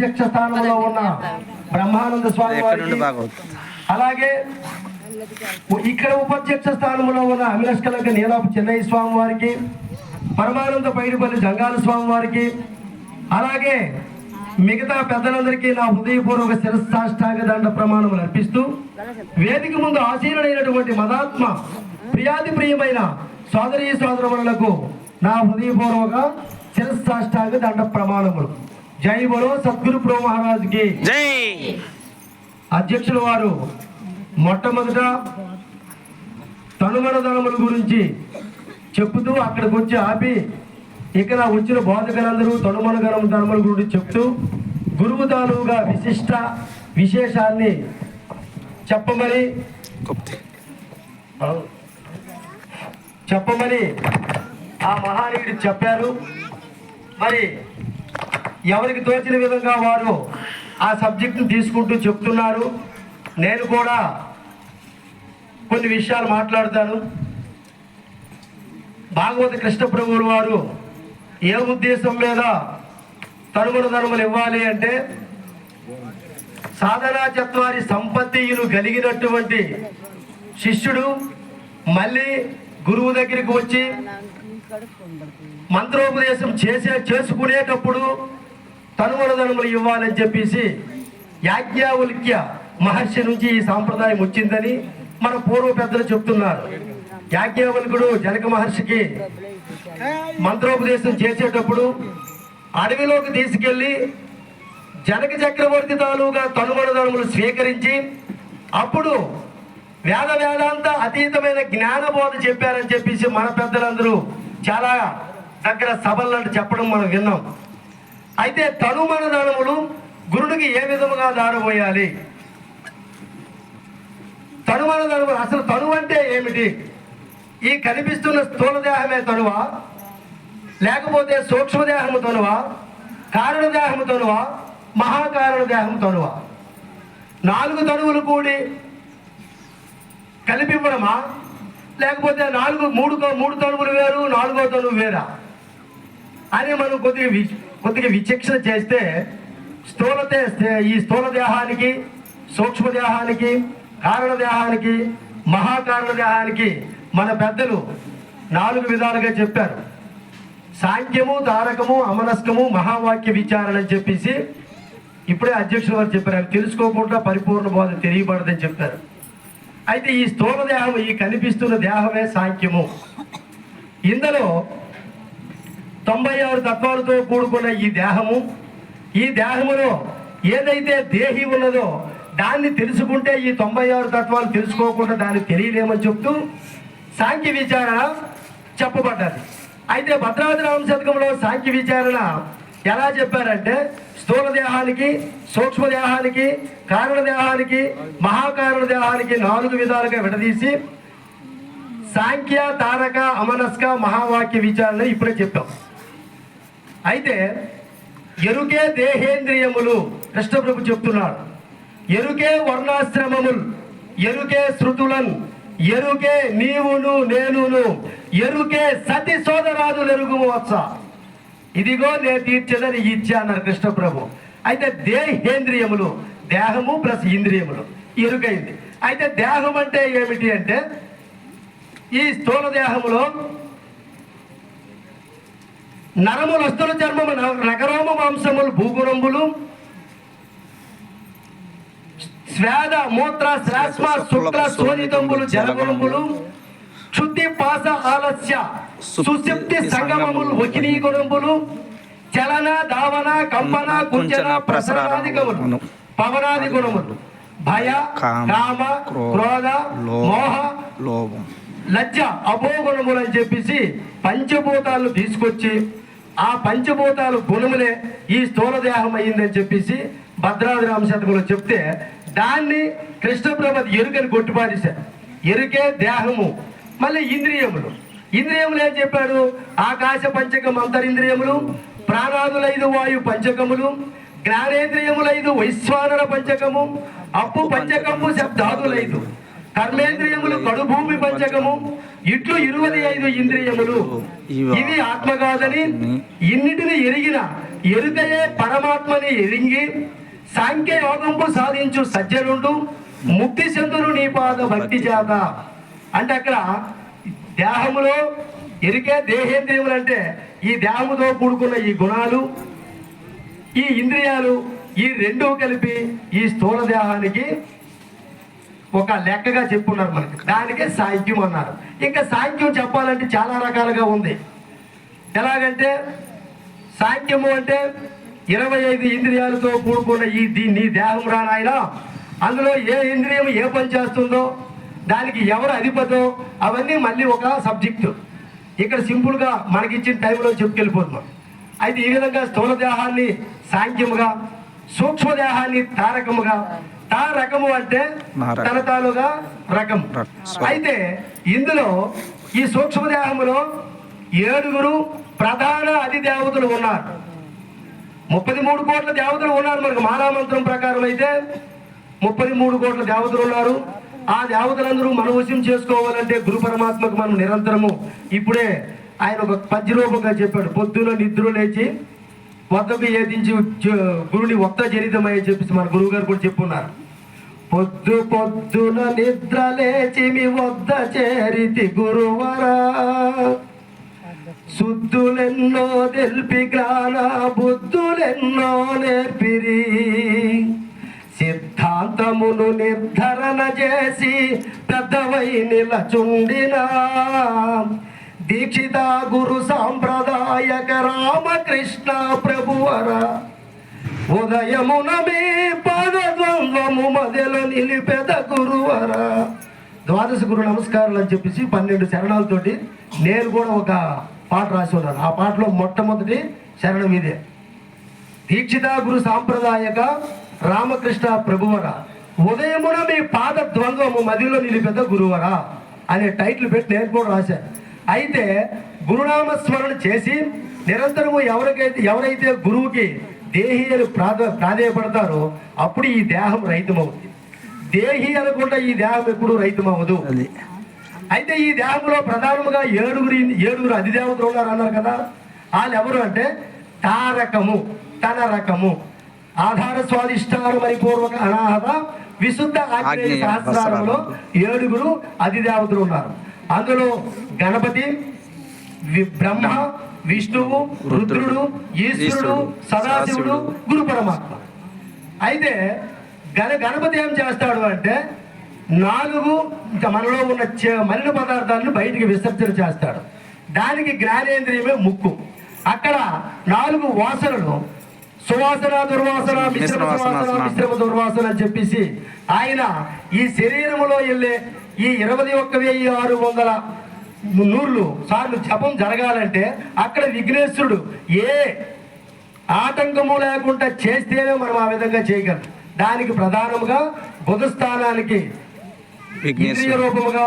అధ్యక్ష స్థానంలో ఉన్న బ్రహ్మానంద స్వామి వారికి అలాగే ఇక్కడ ఉపాధ్యక్ష స్థానంలో ఉన్న అమినష్కలంక నీలాపు చెన్నై స్వామి వారికి పరమానంద పైడిపల్లి జంగాల స్వామి వారికి అలాగే మిగతా పెద్దలందరికీ నా హృదయపూర్వక శిరస్సాష్టాంగ దండ ప్రమాణములు అర్పిస్తూ వేదిక ముందు ఆసీనుడైనటువంటి మదాత్మ ప్రియాతి ప్రియమైన సోదరీ సోదరములకు నా హృదయపూర్వక శిరస్సాష్టాంగ దండ ప్రమాణములు. జై బలో సద్గురు ప్రో మహారాజుకి. జై. అధ్యక్షుల వారు మొట్టమొదట తనుమన ధనముల గురించి చెప్తూ అక్కడికి వచ్చి ఆపి ఇక్కడ వచ్చిన బోధకులందరూ తనుమన గణం ధనముల గురించి చెప్తూ గురువు తాలూగా విశిష్ట విశేషాన్ని చెప్పమని చెప్పమని ఆ మహానీయుడు చెప్పారు. మరి ఎవరికి తోచిన విధంగా వారు ఆ సబ్జెక్టును తీసుకుంటూ చెప్తున్నారు. నేను కూడా కొన్ని విషయాలు మాట్లాడతాను. భాగవత కృష్ణప్రభువులు వారు ఏ ఉద్దేశం మీద తనుగుణ ధర్మలు ఇవ్వాలి అంటే సాధనా చత్వారి సంపత్తియులు కలిగినటువంటి శిష్యుడు మళ్ళీ గురువు దగ్గరికి వచ్చి మంత్రోపదేశం చేసే చేసుకునేటప్పుడు తనువరదనములు ఇవ్వాలని చెప్పేసి యాజ్ఞావల్క్య మహర్షి నుంచి ఈ సాంప్రదాయం వచ్చిందని మన పూర్వ పెద్దలు చెప్తున్నారు. యాజ్ఞావల్కుడు జనక మహర్షికి మంత్రోపదేశం చేసేటప్పుడు అడవిలోకి తీసుకెళ్ళి జనక చక్రవర్తి తాలూగా తనుమనధనములు స్వీకరించి అప్పుడు వేద వేదాంత అతీతమైన జ్ఞానబోధ చెప్పారని చెప్పేసి మన పెద్దలందరూ చాలా దగ్గర సభలను చెప్పడం మనం విన్నాం. అయితే తనుమన దానములు గురుడికి ఏ విధముగా దారబోయాలి? తనుమన దానములు అసలు తను అంటే ఏమిటి? ఈ కనిపిస్తున్న స్థూల దేహమే తనువా? లేకపోతే సూక్ష్మదేహము తనువా? కారణ దేహము తనువా? మహాకారణ దేహము తనువా? నాలుగు తనువులు కూడి కలిపివ్వడమా? లేకపోతే నాలుగు మూడు మూడు తనువులు వేరు నాలుగో తనువు వేరా? అని మనం కొద్దిగా కొద్దిగా విచక్షణ చేస్తే స్థూలతే ఈ స్థూల దేహానికి సూక్ష్మ దేహానికి కారణ దేహానికి మహాకారణ దేహానికి మన పెద్దలు నాలుగు విధాలుగా చెప్పారు. సాంఖ్యము తారకము అమనస్కము మహావాక్య విచారణ అని చెప్పేసి ఇప్పుడే అధ్యక్షుల వారు చెప్పారు. అవి తెలుసుకోకుండా పరిపూర్ణ బోధ తెలియబడదని చెప్పారు. అయితే ఈ స్థూల దేహం ఈ కనిపిస్తున్న దేహమే సాంఖ్యము. ఇందులో తొంభై ఆరు తత్వాలతో కూడుకున్న ఈ దేహము ఈ దేహములో ఏదైతే దేహి ఉన్నదో దాన్ని తెలుసుకుంటే ఈ తొంభై ఆరు తత్వాలు తెలుసుకోకుండా దాన్ని తెలియలేమని చెప్తూ సాంఖ్య విచారణ చెప్పబడ్డది. అయితే భద్రాద్రి రామ శతకంలో సాంఖ్య విచారణ ఎలా చెప్పారంటే స్థూల దేహానికి సూక్ష్మ దేహానికి కారణ దేహానికి మహాకారణ దేహానికి నాలుగు విధాలుగా విడదీసి సాంఖ్య తారక అమనస్క మహావాక్య విచారణ ఇప్పుడే చెప్పాం. అయితే ఎరుకే దేహేంద్రియములు కృష్ణప్రభు చెప్తున్నాడు. ఎరుకే వర్ణాశ్రమములు ఎరుకే శృతులన్ ఎరుకే నీవును నేనును ఎరుకే సతి సోదరాదులు ఎరుగు ఇదిగో నేను తీర్చేదని ఇచ్చా అన్నారు కృష్ణప్రభు. అయితే దేహేంద్రియములు దేహము ప్లస్ ఇంద్రియములు ఎరుకైంది. అయితే దేహం అంటే ఏమిటి అంటే ఈ స్థూల దేహములో నరములు వస్తుల చర్మము నగరోమ మాంసములు భూగుణంబులు స్వేద మూత్ర శ్రాస్మ శుక్ల శోణితంబులు జలగుణంబులు క్షుద్ధి పాస ఆలస్య సుశక్తి సంగమములు వకినీ గుణంబులు చలన దావన కంపన కుంచన ప్రసరణాధికములు పవనాది గుణములు. భయ కామ క్రోధ మోహ లోభం. లజ్జ అపోగుణములు అని చెప్పేసి పంచభూతాలను తీసుకొచ్చి ఆ పంచభూతాలు గుణములే ఈ స్థూలదేహం అయ్యిందని చెప్పేసి భద్రాద్రి రామశతకంలో చెప్తే దాన్ని కృష్ణప్రభ ఎరుకని కొట్టిపారేశారు. ఎరుకే దేహము మళ్ళీ ఇంద్రియములు. ఇంద్రియములు ఏం చెప్పాడు? ఆకాశ పంచకం అంతరింద్రియములు ప్రాణాదులైదు వాయు పంచకములు జ్ఞానేంద్రియములైదు వైశ్వానర పంచకము అప్పు పంచకము శబ్దాదులైదు. కర్మేంద్రియములు కడుభూమి పంచకము ఇట్లు ఇరవై ఐదు ఇంద్రియములు. ఇవి. ఆత్మ కాదని ఇన్నిటిని ఎరిగిన ఎరుకయే పరమాత్మని ఎరింగి సాంఖ్య యోగంపు సాధించు సజ్జనుండు ముక్తి చెందును నీ పాద భక్తి చేత. అంటే అక్కడ దేహములో ఎరికే దేహేంద్రియములు అంటే ఈ దేహముతో కూడుకున్న ఈ గుణాలు ఈ ఇంద్రియాలు ఈ రెండు కలిపి ఈ స్థూల దేహానికి ఒక లెక్కగా చెప్పున్నారు మనకి. దానికే సాహిత్యం అన్నారు. ఇంకా సాహిత్యం చెప్పాలంటే చాలా రకాలుగా ఉంది. ఎలాగంటే సాహిత్యము అంటే ఇరవై ఐదు ఇంద్రియాలతో కూడుకున్న ఈ దీన్ని దేహం రానాయన అందులో ఏ ఇంద్రియం ఏ పని చేస్తుందో దానికి ఎవరు అధిపతో అవన్నీ మళ్ళీ ఒక సబ్జెక్టు. ఇక్కడ సింపుల్గా మనకిచ్చిన టైంలో చెప్పుకెళ్ళిపోతున్నాం. అయితే ఈ విధంగా స్థూల దేహాన్ని సాంఖ్యముగా సూక్ష్మదేహాన్ని తారకముగా తారకముగా తారకము అంటే. తన తానుగా రకం. అయితే ఇందులో ఈ సూక్ష్మ దేహములో ఏడుగురు ప్రధాన అధి దేవతలు ఉన్నారు. ముప్పది మూడు కోట్ల దేవతలు ఉన్నారు. మనకు మానామంత్రం ప్రకారం అయితే ముప్పది మూడు కోట్ల దేవతలు ఉన్నారు. ఆ దేవతలందరూ మన వశం చేసుకోవాలంటే గురు పరమాత్మకు మనం నిరంతరము ఇప్పుడే ఆయన ఒక పద్యరూపంగా చెప్పాడు. పొద్దున నిద్ర లేచి వద్దకు ఏదించి గురుని ఒక్క జనితమని చెప్పేసి మన గురువు గారు కూడా చెప్పున్నారు. పొద్దు పొద్దున నిద్ర లేచి మీ వద్ద చేరితి గురువరా. శుద్ధులెన్నో తెలిపి జ్ఞాన బుద్ధులెన్నో నేర్పిరి. సిద్ధాంతమును నిర్ధరణ చేసి పెద్దవై నిలచుండినా. దీక్షిత గురు సాంప్రదాయక రామకృష్ణ ప్రభువర. ఉదయమున మీ పాదద్వంద్వము మధ్యలో నిలిపెద గురువర. ద్వాదశ గురు నమస్కారాలు అని చెప్పేసి పన్నెండు శరణాలతోటి నేను కూడా ఒక పాట రాసి ఉన్నాను. ఆ పాటలో మొట్టమొదటి శరణం ఇదే. దీక్షిత గురు సాంప్రదాయక రామకృష్ణ ప్రభువర. ఉదయమున మీ పాద ద్వంద్వము మదిలో నిలిపెద గురువర అనే టైటిల్ పెట్టి నేను కూడా రాశాను. అయితే గురునామ స్మరణ చేసి నిరంతరము ఎవరికైతే ఎవరైతే గురువుకి దేహి అని ప్రాధ ప్రాధేయపడతారో అప్పుడు ఈ దేహం రహితమవుతుంది దేహి అనుకుంటే ఈ దేహం ఎప్పుడు రహితమవ్వదు అయితే ఈ దేహంలో ప్రధానముగా ఏడుగురు ఏడుగురు అధిదేవతలు ఉన్నారు అన్నారు కదా. వాళ్ళు ఎవరు అంటే తారకము తన రకము ఆధార స్వాదిష్టాన పరిపూర్వక అనాహత విశుద్ధ ఆగ్నేయ సహస్రారంలో. ఏడుగురు అధిదేవతలు ఉన్నారు. అందులో గణపతి బ్రహ్మ విష్ణువు రుద్రుడు ఈశ్వరుడు సదాశివుడు గురు పరమాత్మ. అయితే గణ గణపతి ఏం చేస్తాడు అంటే నాలుగు ఇంకా మనలో ఉన్న మలిన పదార్థాలను బయటికి విసర్జన చేస్తాడు. దానికి జ్ఞానేంద్రియమే ముక్కు. అక్కడ నాలుగు వాసనలు సువాసన దుర్వాసన మిశ్రమ సువాసన వాసన. మిశ్రమ దుర్వాసన అని చెప్పేసి ఆయన ఈ శరీరములో వెళ్ళే ఈ ఇరవై ఒక్క వెయ్యి ఆరు వందల నూర్లు సార్లు జపం జరగాలంటే అక్కడ విఘ్నేశ్వరుడు ఏ ఆటంకము లేకుండా చేస్తేనే మనం ఆ విధంగా చేయగలం. దానికి ప్రధానముగా బుధ స్థానానికి ఇంద్రియ విఘ్నేశ్వర రూపముగా